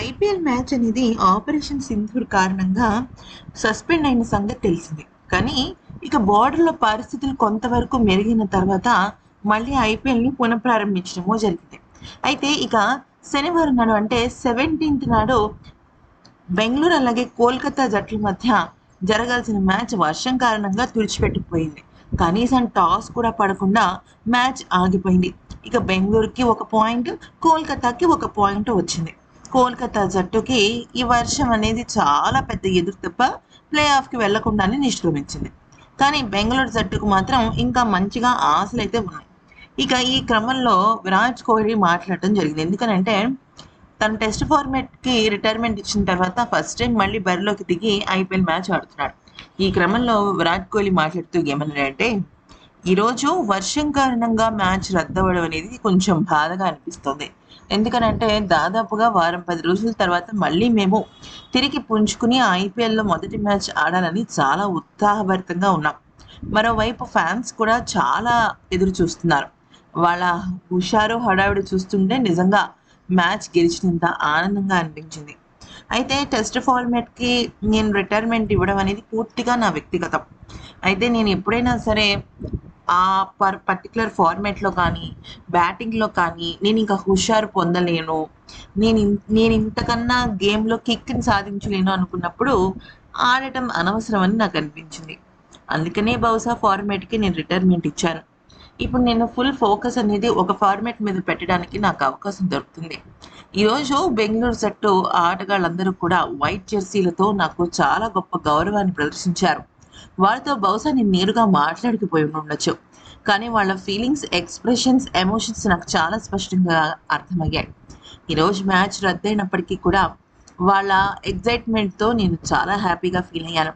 IPL match అనేది operation Sindoor కారణంగా suspend అయిన సంగతి తెలిసింది. కానీ ఇక బోర్డర్లో పరిస్థితులు కొంతవరకు మెరుగైన తర్వాత మళ్ళీ ఐపీఎల్ని పునఃప్రారంభించడమో జరిగింది. అయితే ఇక శనివారం నాడు అంటే సెవెంటీన్త్ నాడు బెంగళూరు అలాగే కోల్కతా జట్ల మధ్య జరగాల్సిన మ్యాచ్ వర్షం కారణంగా తుడిచిపెట్టుకుపోయింది. కనీసం టాస్ కూడా పడకుండా మ్యాచ్ ఆగిపోయింది. ఇక బెంగళూరుకి ఒక పాయింట్ కోల్కతాకి ఒక పాయింట్ వచ్చింది. కోల్కతా జట్టుకి ఈ వర్షం అనేది చాలా పెద్ద ఎదురు తప్ప ప్లే ఆఫ్కి వెళ్ళకుండానే నిష్క్రమించింది. కానీ బెంగళూరు జట్టుకు మాత్రం ఇంకా మంచిగా ఆశలు అయితే ఉన్నాయి. ఇక ఈ క్రమంలో విరాట్ కోహ్లీ మాట్లాడటం జరిగింది. ఎందుకనంటే తను టెస్ట్ ఫార్మేట్కి రిటైర్మెంట్ ఇచ్చిన తర్వాత ఫస్ట్ టైం మళ్ళీ బరిలోకి దిగి ఐపీఎల్ మ్యాచ్ ఆడుతున్నాడు. ఈ క్రమంలో విరాట్ కోహ్లీ మాట్లాడుతూ ఏమన్నాడంటే ఈరోజు వర్షం కారణంగా మ్యాచ్ రద్దవడం అనేది కొంచెం బాధగా అనిపిస్తుంది. ఎందుకనంటే దాదాపుగా వారం పది రోజుల తర్వాత మళ్ళీ మేము తిరిగి పుంజుకుని ఐపీఎల్లో మొదటి మ్యాచ్ ఆడాలని చాలా ఉత్సాహభరితంగా ఉన్నాం. మరోవైపు ఫ్యాన్స్ కూడా చాలా ఎదురు చూస్తున్నారు. వాళ్ళ హుషారు హడావిడి చూస్తుంటే నిజంగా మ్యాచ్ గెలిచినంత ఆనందంగా అనిపించింది. అయితే టెస్ట్ ఫార్మాట్కి నేను రిటైర్మెంట్ ఇవ్వడం అనేది పూర్తిగా నా వ్యక్తిగతం. అయితే నేను ఎప్పుడైనా సరే ఆ పర్ పర్టికులర్ ఫార్మాట్లో కానీ బ్యాటింగ్లో కానీ నేను ఇంకా హుషారు పొందలేను. నేను నేను ఇంతకన్నా గేమ్లో కిక్ని సాధించలేను అనుకున్నప్పుడు ఆడటం అనవసరం అని నాకు అనిపించింది. అందుకనే బహుశా ఫార్మాట్కి నేను రిటైర్మెంట్ ఇచ్చాను. ఇప్పుడు నేను ఫుల్ ఫోకస్ అనేది ఒక ఫార్మాట్ మీద పెట్టడానికి నాకు అవకాశం దొరుకుతుంది. ఈరోజు బెంగళూరు జట్టు ఆటగాళ్ళందరూ కూడా వైట్ జెర్సీలతో నాకు చాలా గొప్ప గౌరవాన్ని ప్రదర్శించారు. వాళ్ళతో బహుశా నేను నేరుగా మాట్లాడకపోయి ఉండొచ్చు. కానీ వాళ్ళ ఫీలింగ్స్ ఎక్స్ప్రెషన్స్ ఎమోషన్స్ నాకు చాలా స్పష్టంగా అర్థమయ్యాయి. ఈరోజు మ్యాచ్ రద్దయినప్పటికీ కూడా వాళ్ళ ఎగ్జైట్మెంట్తో నేను చాలా హ్యాపీగా ఫీల్ అయ్యాను.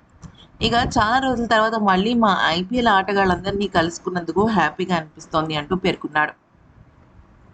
ఇక చాలా రోజుల తర్వాత మళ్ళీ మా ఐపీఎల్ ఆటగాళ్ళందరినీ కలుసుకున్నందుకు హ్యాపీగా అనిపిస్తోంది అంటూ పేర్కొన్నాడు.